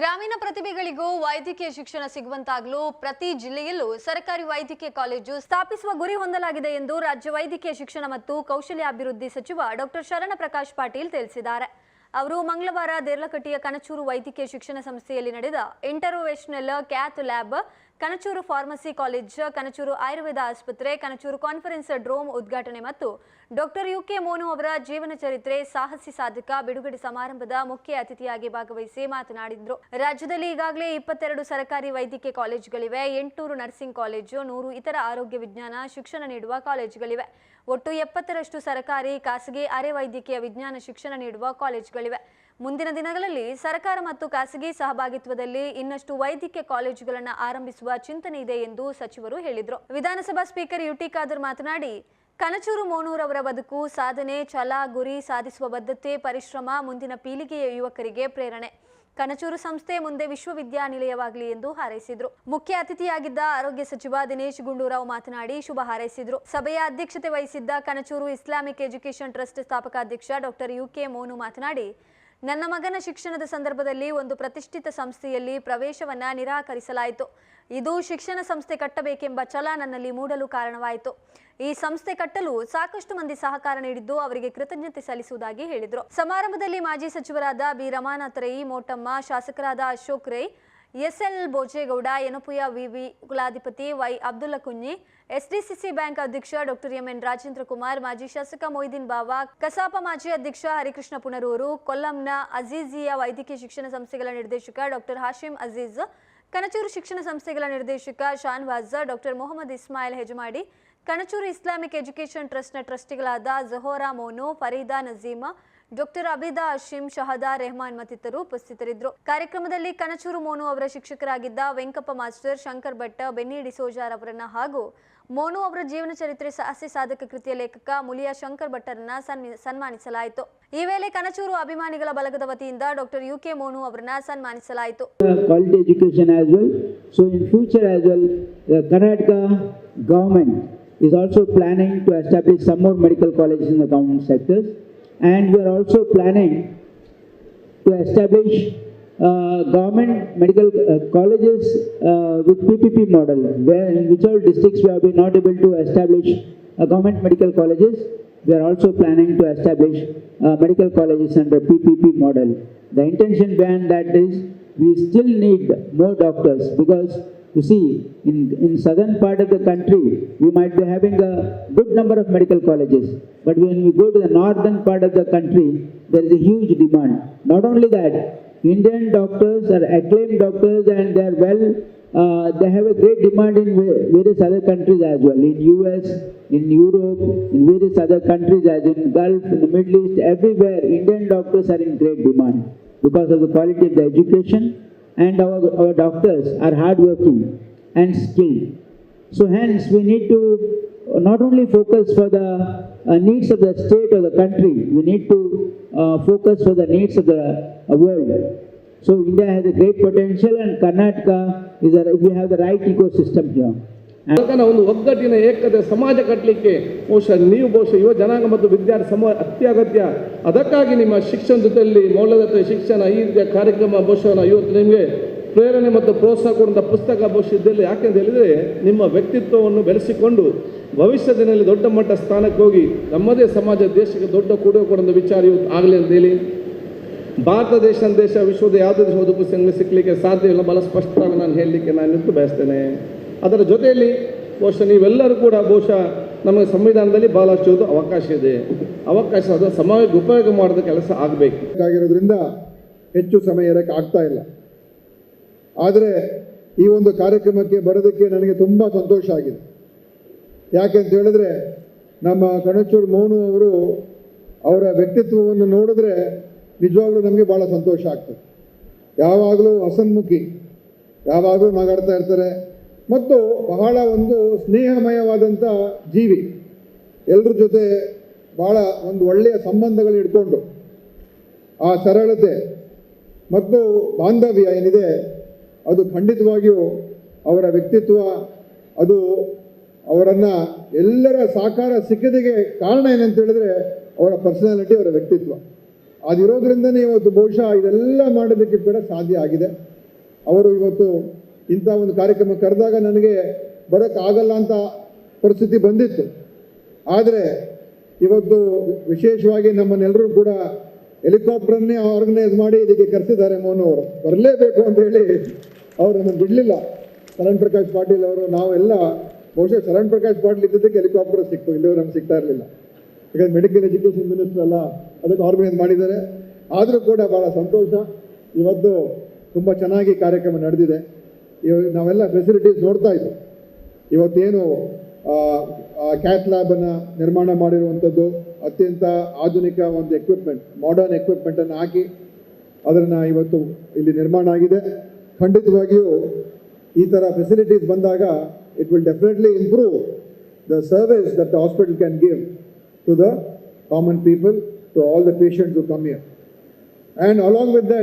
ಗ್ರಾಮೀಣ ಪ್ರತಿಭೆಗಳಿಗೂ ವೈದ್ಯಕೀಯ ಶಿಕ್ಷಣ ಸಿಗುವಂತಾಗಲು ಪ್ರತಿ ಜಿಲ್ಲೆಯಲ್ಲೂ ಸರ್ಕಾರಿ ವೈದ್ಯಕೀಯ ಕಾಲೇಜು ಸ್ಥಾಪಿಸುವ ಗುರಿ ಹೊಂದಲಾಗಿದೆ ಎಂದು ರಾಜ್ಯ ವೈದ್ಯಕೀಯ ಶಿಕ್ಷಣ ಮತ್ತು ಕೌಶಲ್ಯಾಭಿವೃದ್ಧಿ ಸಚಿವ ಡಾಕ್ಟರ್ ಶರಣ ಪ್ರಕಾಶ್ ಪಾಟೀಲ್ ತಿಳಿಸಿದ್ದಾರೆ. ಅವರು ಮಂಗಳವಾರ ದೇರ್ಲಕಟ್ಟಿಯ ಕನಚೂರು ವೈದ್ಯಕೀಯ ಶಿಕ್ಷಣ ಸಂಸ್ಥೆಯಲ್ಲಿ ನಡೆದ interventional cath lab Kanachur pharmacy college, Kanachur Ayurveda ಆಸ್ಪತ್ರೆ, ಕನಚೂರು ಕಾನ್ಫರೆನ್ಸ್ ಡ್ರೋಮ್ ಉದ್ಘಾಟನೆ ಮತ್ತು ಡಾಕ್ಟರ್ ಯು ಕೆ ಮೋನು ಅವರ ಜೀವನ ಚರಿತ್ರೆ, ಸಾಹಸಿ ಸಾಧಕ, ಬಿಡುಗಡೆ ಸಮಾರಂಭದ ಮುಖ್ಯ ಅತಿಥಿಯಾಗಿ ಭಾಗವಹಿಸಿ ಮಾತನಾಡಿದರು. ರಾಜ್ಯದಲ್ಲಿ ಈಗಾಗಲೇ ಇಪ್ಪತ್ತೆರಡು ಸರ್ಕಾರಿ ವೈದ್ಯಕೀಯ ಕಾಲೇಜುಗಳಿವೆ. ಎಂಟುನೂರು ನರ್ಸಿಂಗ್ ಕಾಲೇಜು, ನೂರು ಇತರ ಆರೋಗ್ಯ ವಿಜ್ಞಾನ, ಶಿಕ್ಷಣ ನೀಡುವ ಕಾಲೇಜುಗಳಿವೆ. ಒಟ್ಟು ಎಪ್ಪತ್ತರಷ್ಟು ಸರ್ಕಾರಿ, ಖಾಸಗಿ, ಅರೆ ವೈದ್ಯಕೀಯ ವಿಜ್ಞಾನ, ಶಿಕ್ಷಣ ನೀಡುವ ಕಾಲೇಜುಗಳಿವೆ. ಮುಂದಿನ ದಿನಗಳಲ್ಲಿ ಸರ್ಕಾರ ಮತ್ತು ಖಾಸಗಿ ಸಹಭಾಗಿತ್ವದಲ್ಲಿ ಇನ್ನಷ್ಟು ವೈದ್ಯಕೀಯ ಕಾಲೇಜುಗಳನ್ನು ಆರಂಭಿಸುವ ಚಿಂತನೆ ಇದೆ ಎಂದು ಸಚಿವರು ಹೇಳಿದರು. ವಿಧಾನಸಭಾ ಸ್ಪೀಕರ್ ಯುಟಿ ಖಾದರ್ ಮಾತನಾಡಿ, ಕನಚೂರು ಮೋನೂರವರ ಬದುಕು ಸಾಧನೆ, ಛಲ, ಗುರಿ ಸಾಧಿಸುವ ಬದ್ಧತೆ, ಪರಿಶ್ರಮ ಮುಂದಿನ ಪೀಳಿಗೆಯ ಯುವಕರಿಗೆ ಪ್ರೇರಣೆ. ಕನಚೂರು ಸಂಸ್ಥೆ ಮುಂದೆ ವಿಶ್ವವಿದ್ಯಾನಿಲಯವಾಗಲಿ ಎಂದು ಹಾರೈಸಿದ್ರು. ಮುಖ್ಯ ಅತಿಥಿಯಾಗಿದ್ದ ಆರೋಗ್ಯ ಸಚಿವ ದಿನೇಶ್ ಗುಂಡೂರಾವ್ ಮಾತನಾಡಿ ಶುಭ ಹಾರೈಸಿದ್ರು. ಸಭೆಯ ಅಧ್ಯಕ್ಷತೆ ವಹಿಸಿದ್ದ ಕನಚೂರು ಇಸ್ಲಾಮಿಕ್ ಎಜುಕೇಷನ್ ಟ್ರಸ್ಟ್ ಸ್ಥಾಪಕಾಧ್ಯಕ್ಷ ಡಾಕ್ಟರ್ ಯುಕೆ ಮೋನು ಮಾತನಾಡಿ ನನ್ನ ಮಗನ ಶಿಕ್ಷಣದ ಸಂದರ್ಭದಲ್ಲಿ ಒಂದು ಪ್ರತಿಷ್ಠಿತ ಸಂಸ್ಥೆಯಲ್ಲಿ ಪ್ರವೇಶವನ್ನ ನಿರಾಕರಿಸಲಾಯಿತು. ಇದು ಶಿಕ್ಷಣ ಸಂಸ್ಥೆ ಕಟ್ಟಬೇಕೆಂಬ ಛಲ ನನ್ನಲ್ಲಿ ಮೂಡಲು ಕಾರಣವಾಯಿತು. ಈ ಸಂಸ್ಥೆ ಕಟ್ಟಲು ಸಾಕಷ್ಟು ಮಂದಿ ಸಹಕಾರ ನೀಡಿದ್ದು ಅವರಿಗೆ ಕೃತಜ್ಞತೆ ಸಲ್ಲಿಸುವುದಾಗಿ ಹೇಳಿದರು. ಸಮಾರಂಭದಲ್ಲಿ ಮಾಜಿ ಸಚಿವರಾದ ಬಿ. ರಮಾನಾಥ ರೈ, ಮೋಟಮ್ಮ, ಶಾಸಕರಾದ ಅಶೋಕ್ ರೈ ಎಸ್ಎಲ್ ಬೋಜೇಗೌಡ ಯನಪುಯ ವಿವಿ ಕುಲಾಧಿಪತಿ Y Abdulla Kunhi SDCC bank ಅಧ್ಯಕ್ಷ ಡಾಕ್ಟರ್ ಎಂಎನ್ ರಾಜೇಂದ್ರ ಕುಮಾರ್, ಮಾಜಿ ಶಾಸಕ ಮೊಯ್ದೀನ್ ಬಾವಾ, ಕಸಾಪ ಮಾಜಿ ಅಧ್ಯಕ್ಷ ಹರಿಕೃಷ್ಣ ಪುನರೂರು, ಕೊಲ್ಲಂನ ಅಜೀಜಿಯ ವೈದ್ಯಕೀಯ ಶಿಕ್ಷಣ ಸಂಸ್ಥೆಗಳ ನಿರ್ದೇಶಕ ಡಾಕ್ಟರ್ ಹಾಶಿಂ ಅಜೀಜ್ ಕಣಚೂರು ಶಿಕ್ಷಣ ಸಂಸ್ಥೆಗಳ ನಿರ್ದೇಶಕ Shan Shanwaz doctor Mohammed Ismail Hejamadi Kanachur Islamic education ಟ್ರಸ್ಟ್ನ ಟ್ರಸ್ಟಿಗಳಾದ ಜಹೋರಾ ಮೋನು, ಫರೀದಾ ನಜೀಮಾ ಡಾಕ್ಟರ್ ಅಬಿದಾ ಅಶೀಂ ಶಹದಾ ರೆಹಮಾನ್ ಮತ್ತಿತರರು ಉಪಸ್ಥಿತರಿದ್ದರು. ಕಾರ್ಯಕ್ರಮದಲ್ಲಿ ಕನಚೂರು ಮೋನು ಅವರ ಶಿಕ್ಷಕರಾಗಿದ್ದ ವೆಂಕಪ್ಪ ಮಾಸ್ಟರ್, ಶಂಕರ್ ಭಟ್ ಬೆನ್ನಿ ಡಿಸೋಜಾರ್ ಅವರನ್ನ ಹಾಗೂ ಮೋನು ಅವರ ಜೀವನ ಚರಿತ್ರೆ ಸಾಹಸ್ಯ ಸಾಧಕ ಕೃತಿಯ ಲೇಖಕ ಮುಲಿಯಾ ಶಂಕರ್ ಭಟ್ಟರನ್ನ ಸನ್ಮಿ- ಸನ್ಮಾನಿಸಲಾಯಿತು. ಈ ವೇಳೆ ಕನಚೂರು ಅಭಿಮಾನಿಗಳ ಬಲಗದ ವತಿಯಿಂದ ಡಾಕ್ಟರ್ ಯು ಕೆ ಮೋನು ಅವರನ್ನ ಸನ್ಮಾನಿಸಲಾಯಿತು. Is also planning to establish some more medical colleges in the government sectors. And we are also planning to establish uh, government medical uh, colleges uh, with PPP model, where in which all districts we have been not able to establish uh, government medical colleges, we are also planning to establish uh, medical colleges under PPP model. The intention behind that is we still need more doctors because you see in, in southern part of the country we might be having a good number of medical colleges. But when we go to the northern part of the country there is a huge demand. Not only that indian doctors are acclaimed doctors and they are well uh, they have a great demand in various other countries as well. In us in europe in various other countries as in gulf in the middle east everywhere indian doctors are in great demand because of the quality of the education and our, our doctors are hardworking and skilled. So hence we need to not only focus for the uh, needs of the state or the country, we need to uh, focus for the needs of the uh, world. So India has a great potential and Karnataka is a, we have the right ecosystem here. ಒಂದು ಒಗ್ಗಟ್ಟಿನ ಏಕತೆ ಸಮಾಜ ಕಟ್ಟಲಿಕ್ಕೆ ಬಹುಶಃ ನೀವು ಬಹುಶಃ ಯುವ ಜನಾಂಗ ಮತ್ತು ವಿದ್ಯಾರ್ಥಿ ಸಮ ಅತ್ಯಗತ್ಯ. ಅದಕ್ಕಾಗಿ ನಿಮ್ಮ ಶಿಕ್ಷಣ ಜೊತೆಯಲ್ಲಿ ಮೌಲ್ಯದತ್ತ ಶಿಕ್ಷಣ, ಈ ರೀತಿಯ ಕಾರ್ಯಕ್ರಮ ಬಹುಶಃ ಇವತ್ತು ನಿಮಗೆ ಪ್ರೇರಣೆ ಮತ್ತು ಪ್ರೋತ್ಸಾಹ ಕೊಡುವಂಥ ಪುಸ್ತಕ ಬಹುಶಃ ಇದ್ದಲ್ಲಿ ಯಾಕೆಂತ ಹೇಳಿದರೆ, ನಿಮ್ಮ ವ್ಯಕ್ತಿತ್ವವನ್ನು ಬೆಳೆಸಿಕೊಂಡು ಭವಿಷ್ಯದಿನಲ್ಲಿ ದೊಡ್ಡ ಮಟ್ಟ ಸ್ಥಾನಕ್ಕೆ ಹೋಗಿ ನಮ್ಮದೇ ಸಮಾಜ, ದೇಶಕ್ಕೆ ದೊಡ್ಡ ಕೊಡುಗೆ ಕೊಡುವಂಥ ವಿಚಾರ ಇವತ್ತು ಆಗಲಿ ಅಂತ ಹೇಳಿ. ಭಾರತ ದೇಶ ದೇಶ, ವಿಶ್ವದ ಯಾವುದೇ ದೇಶ ಓದು ಪುಸ್ತಕಗಳು ಸಾಧ್ಯವಿಲ್ಲ ಬಹಳ ಸ್ಪಷ್ಟವಾಗಿ ನಾನು ಹೇಳಲಿಕ್ಕೆ ನಾನು ನಿಂತು ಬಯಸ್ತೇನೆ. ಅದರ ಜೊತೆಯಲ್ಲಿ ಬಹುಶಃ ನೀವೆಲ್ಲರೂ ಕೂಡ ಬಹುಶಃ ನಮಗೆ ಸಂವಿಧಾನದಲ್ಲಿ ಬಹಳಷ್ಟು ಅವಕಾಶ ಇದೆ. ಅವಕಾಶ ಅದು ಸಮಾಜಕ್ಕೆ ಉಪಯೋಗ ಮಾಡಿದ ಕೆಲಸ ಆಗಬೇಕು. ಆಗಿರೋದ್ರಿಂದ ಹೆಚ್ಚು ಸಮಯ ಇರೋಕ್ಕೆ ಆಗ್ತಾ ಇಲ್ಲ. ಆದರೆ ಈ ಒಂದು ಕಾರ್ಯಕ್ರಮಕ್ಕೆ ಬರೋದಕ್ಕೆ ನನಗೆ ತುಂಬ ಸಂತೋಷ ಆಗಿದೆ. ಯಾಕೆ ಅಂತ ಹೇಳಿದ್ರೆ ನಮ್ಮ ಕಣಚೂರು ಮೋನು ಅವರು ಅವರ ವ್ಯಕ್ತಿತ್ವವನ್ನು ನೋಡಿದ್ರೆ ನಿಜವಾಗ್ಲೂ ನಮಗೆ ಭಾಳ ಸಂತೋಷ ಆಗ್ತದೆ. ಯಾವಾಗಲೂ ಹಸನ್ಮುಖಿ ಯಾವಾಗಲೂ ಮಾತಾಡ್ತಾ ಇರ್ತಾರೆ. ಮತ್ತು ಬಹಳ ಒಂದು ಸ್ನೇಹಮಯವಾದಂಥ ಜೀವಿ. ಎಲ್ಲರ ಜೊತೆ ಭಾಳ ಒಂದು ಒಳ್ಳೆಯ ಸಂಬಂಧಗಳು ಇಟ್ಕೊಂಡು ಆ ಸರಳತೆ ಮತ್ತು ಬಾಂಧವ್ಯ ಏನಿದೆ, ಅದು ಖಂಡಿತವಾಗಿಯೂ ಅವರ ವ್ಯಕ್ತಿತ್ವ, ಅದು ಅವರನ್ನು ಎಲ್ಲರ ಸಾಕಾರ ಸಿಕ್ಕದಿಗೆ ಕಾರಣ ಏನಂತ ಹೇಳಿದ್ರೆ ಅವರ ಪರ್ಸನಾಲಿಟಿ ಅವರ ವ್ಯಕ್ತಿತ್ವ. ಅದಿರೋದ್ರಿಂದನೇ ಇವತ್ತು ಬಹುಶಃ ಇದೆಲ್ಲ ಮಾಡೋದಕ್ಕೆ ಕೂಡ ಸಾಧ್ಯ ಆಗಿದೆ. ಅವರು ಇವತ್ತು ಇಂಥ ಒಂದು ಕಾರ್ಯಕ್ರಮ ಕರೆದಾಗ ನನಗೆ ಬರೋಕ್ಕಾಗಲ್ಲ ಅಂತ ಪರಿಸ್ಥಿತಿ ಬಂದಿತ್ತು. ಆದರೆ ಇವತ್ತು ವಿಶೇಷವಾಗಿ ನಮ್ಮನ್ನೆಲ್ಲರೂ ಕೂಡ ಹೆಲಿಕಾಪ್ಟರ್ನೇ ಆರ್ಗನೈಸ್ ಮಾಡಿ ಇದಕ್ಕೆ ಕರೆಸಿದ್ದಾರೆ ಮೋಹನ್ ಅವರು. ಬರಲೇಬೇಕು ಅಂತ ಹೇಳಿ ಅವರನ್ನು ಬಿಡಲಿಲ್ಲ. ಶರಣ್ ಪ್ರಕಾಶ್ ಪಾಟೀಲ್ ಅವರು, ನಾವೆಲ್ಲ ಬಹುಶಃ ಶರಣ್ ಪ್ರಕಾಶ್ ಪಾಟೀಲ್ ಇದ್ದಕ್ಕೆ ಹೆಲಿಕಾಪ್ಟರ್ ಸಿಕ್ತು ಇಲ್ಲಿವರು ನಮ್ಗೆ ಸಿಗ್ತಾ ಇರಲಿಲ್ಲ. ಯಾಕಂದರೆ ಮೆಡಿಕಲ್ ಎಜುಕೇಷನ್ ಮಿನಿಸ್ಟರ್ ಅಲ್ಲ, ಅದಕ್ಕೆ ಆರ್ಗನೈಸ್ ಮಾಡಿದ್ದಾರೆ. ಆದರೂ ಕೂಡ ಭಾಳ ಸಂತೋಷ. ಇವತ್ತು ತುಂಬ ಚೆನ್ನಾಗಿ ಕಾರ್ಯಕ್ರಮ ನಡೆದಿದೆ. ಇವಾಗ ನಾವೆಲ್ಲ ಫೆಸಿಲಿಟೀಸ್ ನೋಡ್ತಾ ಇದ್ವಿ. ಇವತ್ತೇನು ಕ್ಯಾಟ್ ಲ್ಯಾಬನ್ನು ನಿರ್ಮಾಣ ಮಾಡಿರುವಂಥದ್ದು ಅತ್ಯಂತ ಆಧುನಿಕ ಒಂದು ಎಕ್ವಿಪ್ಮೆಂಟ್ ಮಾಡರ್ನ್ ಎಕ್ವಿಪ್ಮೆಂಟನ್ನು ಹಾಕಿ ಅದನ್ನು ಇವತ್ತು ಇಲ್ಲಿ ನಿರ್ಮಾಣ ಆಗಿದೆ. ಖಂಡಿತವಾಗಿಯೂ ಈ ಥರ ಫೆಸಿಲಿಟೀಸ್ ಬಂದಾಗ it will definitely improve the service that the hospital can give to the common people to all the patients to come year and along with that,